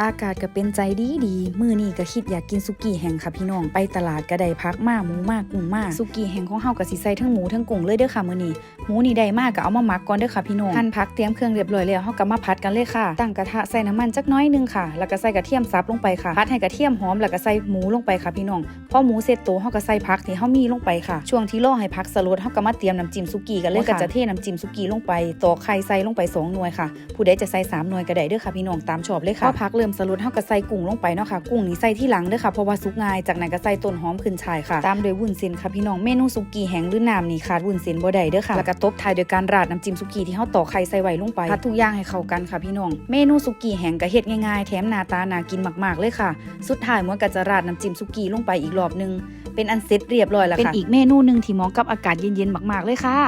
อากาศก็เป็นใจดีดีมื้อนี้ก็คิดอยากกินสุกี้แห้งค่ะพี่น้อง ไปตลาดก็ได้พักมาหมูมากกุ้งมากสุกี้แห้งของเฮาก็สิใส่ทั้งหมูทั้งกุ้งเลยเด้อค่ะมื้อนี้หมูนี่ได้มากก็เอามาหมักก่อนเด้อค่ะพี่น้องหั่นผักเตรียมเครื่องเรียบร้อยแล้วเฮาก็มาผัดกันเลยค่ะ ตั้งกระทะใส่น้ำมันจักหน้อยหนึงค่ะ แล้วก็ใส่กระเทียมสับลงไปค่ะผัดให้กระเทียมหอมแล้วก็ใส่หมูลงไปค่ะพี่น้องพอหมูเสร็จตัวเฮาก็ใส่ผักที่เฮามีลงไปค่ะ ช่วงที่รอให้ผักสลดเฮาก็มาเตรียมน้ำจิ้มสุกี้กันเลยค่ะก็จะเทน้ำจิ้มสุกี้ลงไปตอกไข่ใส่ลงไปสองหน่วยค่ะ ผู้ใดจะใส่สามหน่วยก็ได้เด้อค่ะพี่น้องตามชอบเลยค่ะพอผักเริ่มสลดเฮาก็ใส่กุ้งลงไปเนาะค่ะ กุ้งนี่ใส่ที่หลังเด้อค่ะเพราะว่าสุกง่ายจากนั้นก็ใส่ต้นหอมขึ้นฉ่ายค่ะ ตามด้วยวุ้นเส้นค่ะพี่น้องเมนูสุกี้แห้งหรือน้ำนี่ขาดวุ้นเส้นบ่ได้เด้อค่ะแล้วก็ตบท้ายด้วยการราดน้ำจิ้มสุกี้ที่เฮาตอกไข่ใส่ไว้ลงไปผัดทุกอย่างให้เข้ากันค่ะพี่น้อง เมนูสุกี้แห้งก็เฮ็ดง่ายๆ แถมหน้าตาน่ากินมากๆเลยค่ะ สุดท้ายมันก็จะราดน้ำจิ้มสุกี้ลงไปอีกรอบนึง เป็นอันเสร็จเรียบร้อยแล้วค่ะ เป็นอีกเมนูหนึ่งที่เหมาะกับอากาศเย็นๆมากๆเลยค่ะ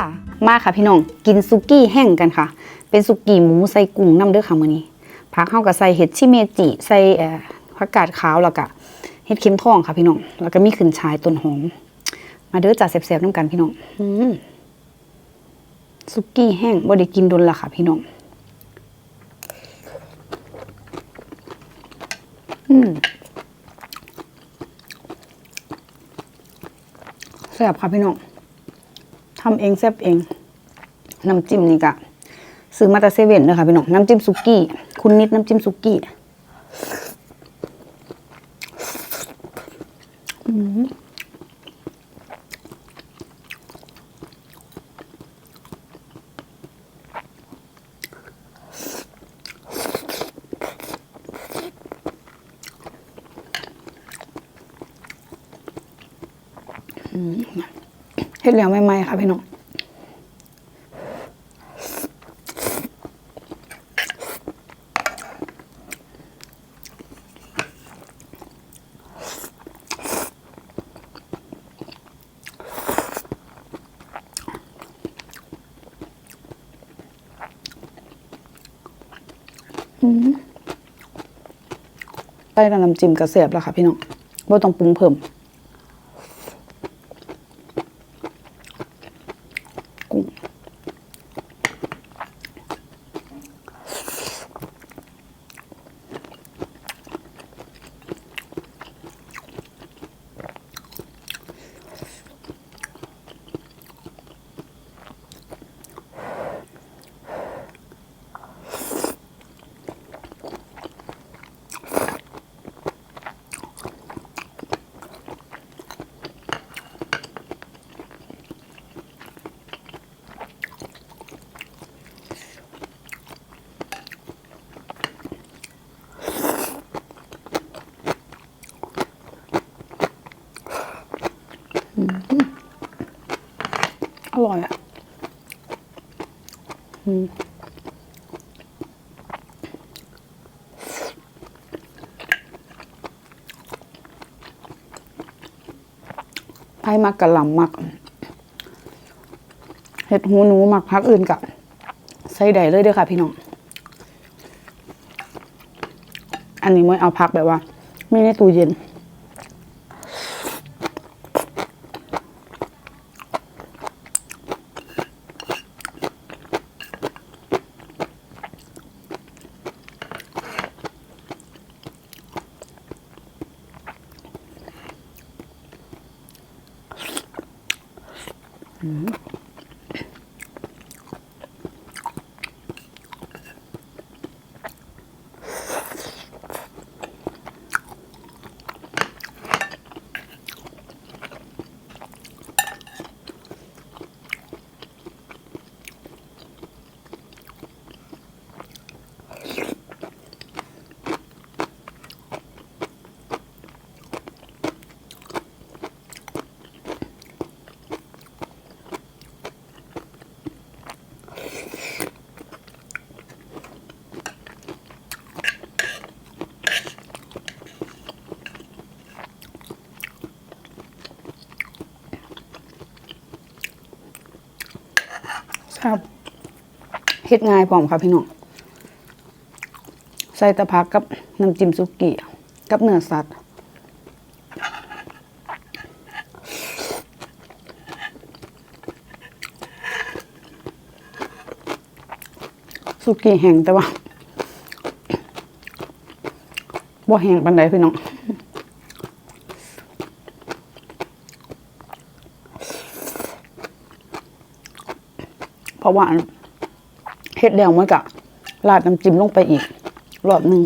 มาค่ะพี่น้อง กินซุกี้แห้งกันค่ะ เป็นซุกี้หมูใส่กุ้งน้ำเด้อค่ะมื้อนี้ผักเฮาก็ใส่เห็ดชิเมจิใส่เอ่อผักกาดขาวแล้วก็เห็ดเข็มทองค่ะพี่น้อง แล้วก็มีขึ้นฉายต้นหอม มาเด้อจ้าแซ่บๆน้ำกันพี่น้อง อืมซุกี้แห้งบ่ได้กินดนละค่ะพี่น้องอืมแซ่บค่ะพี่น้องทำเองแซ่บเอง น้ำจิ้มนี่กะซื้อมาจากเซเว่นเลยค่ะพี่น้อง น้ำจิ้มสุกี้ คุณนิดน้ำจิ้มสุกี้ เฮ็ดแล้วใหม่ๆค่ะพี่น้องใส่น้ำจิ้มกระเสียบแล้วค่ะพี่น้องบ่ต้องปรุงเพิ่ม อร่อยอะไพ่มักกะหล่ำมักเห็ดหูหนูมักพักอื่นกับใส่ใดเลยเด้อค่ะพี่น้อง อันนี้ไม่เอาพักแบบว่า ไม่ในตู้เย็น Mm-hmm. ครับเฮ็ดง่ายพร้อมค่ะพี่น้องใส่ตะพักกับน้ำจิ้มซุกี้กับเนื้อสัตว์สุกี้แห้งแต่ว่าบ่แห้งปานใดพี่น้อง เพราะว่าเฮ็ดแล้วมันกะราดน้ำจิ้มลงไปอีก รอบหนึ่ง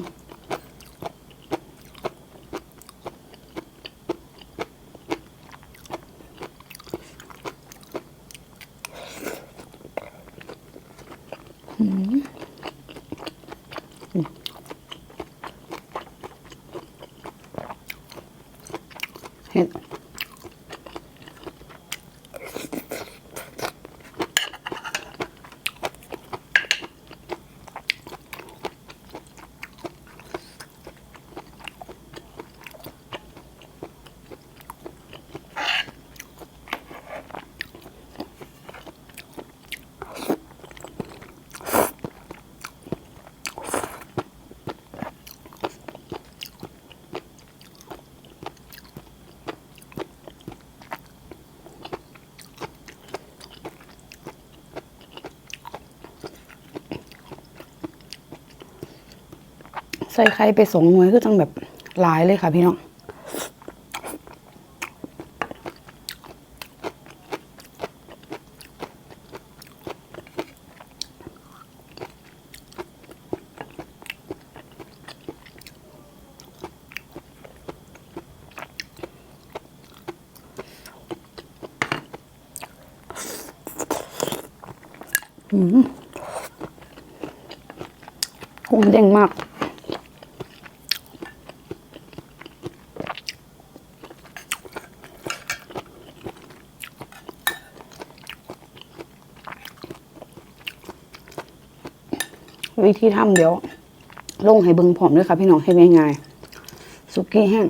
ส่ไข่ไปสองหน่วยคือจังแบบหลายเลยค่ะพี่น้องกุ้งเด้งมาก วิธีทำเดี๋ยว ลงให้เบิ่งพร้อมด้วยค่ะ พี่น้องให้ง่ายๆสุกี้แห้ง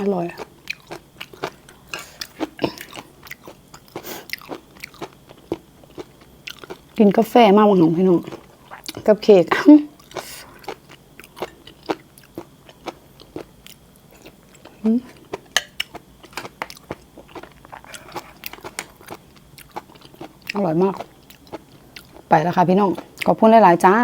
อร่อยกินกาแฟมากวังของพี่น้องกับเค้กอืม ร่อยมาก ไปแล้วค่ะพี่น้อง ขอบคุณหลาย ๆ จ้า